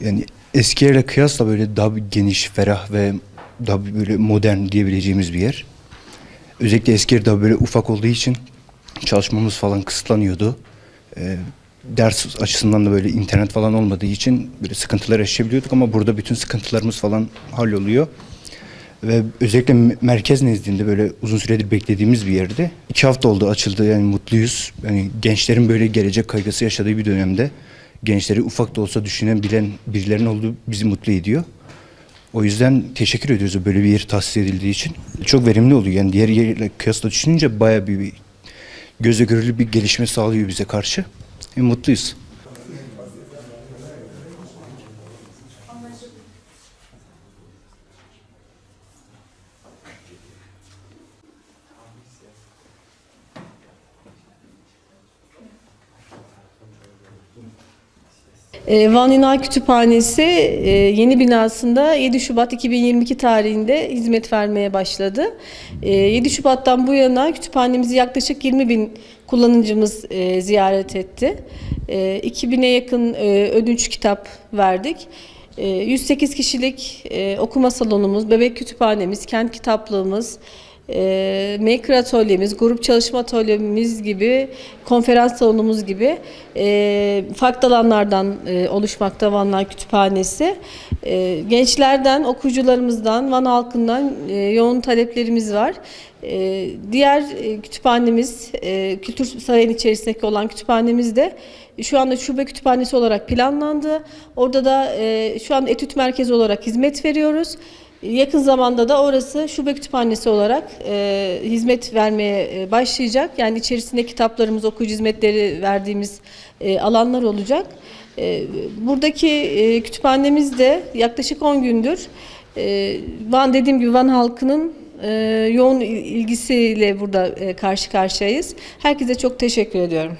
Yani eski yerle kıyasla böyle daha geniş, ferah ve daha böyle modern diyebileceğimiz bir yer. Özellikle eski yer daha böyle ufak olduğu için çalışmamız falan kısıtlanıyordu. Ee, ders açısından da böyle internet falan olmadığı için böyle sıkıntılar yaşayabiliyorduk ama burada bütün sıkıntılarımız falan halloluyor. Ve özellikle me- merkez nezdinde böyle uzun süredir beklediğimiz bir yerde. İki hafta oldu açıldı yani mutluyuz. Yani gençlerin böyle gelecek kaygısı yaşadığı bir dönemde gençleri ufak da olsa düşünen bilen birilerinin olduğu bizi mutlu ediyor. O yüzden teşekkür ediyoruz böyle bir yer tahsis edildiği için. Çok verimli oluyor yani diğer yerle kıyasla düşününce bayağı bir, bir göze görülür bir gelişme sağlıyor bize karşı. E, mutluyuz. Van Ünal Kütüphanesi e, yeni binasında 7 Şubat 2022 tarihinde hizmet vermeye başladı. E, 7 Şubat'tan bu yana kütüphanemizi yaklaşık 20 bin kullanıcımız e, ziyaret etti. E, 2000'e yakın e, ödünç kitap verdik. E, 108 kişilik okuma salonumuz, bebek kütüphanemiz, kent kitaplığımız, e, maker atölyemiz, grup çalışma atölyemiz gibi, konferans salonumuz gibi e, farklı alanlardan e, oluşmakta Vanlar Kütüphanesi. E, gençlerden, okuyucularımızdan, Van halkından e, yoğun taleplerimiz var. E, diğer e, kütüphanemiz, e, Kültür Sarayı'nın içerisindeki olan kütüphanemiz de şu anda şube kütüphanesi olarak planlandı. Orada da e, şu an etüt merkezi olarak hizmet veriyoruz. Yakın zamanda da orası şube kütüphanesi olarak e, hizmet vermeye e, başlayacak. Yani içerisinde kitaplarımız, okuyucu hizmetleri verdiğimiz e, alanlar olacak. E, buradaki e, kütüphanemiz de yaklaşık 10 gündür e, Van dediğim gibi Van halkının e, yoğun ilgisiyle burada e, karşı karşıyayız. Herkese çok teşekkür ediyorum.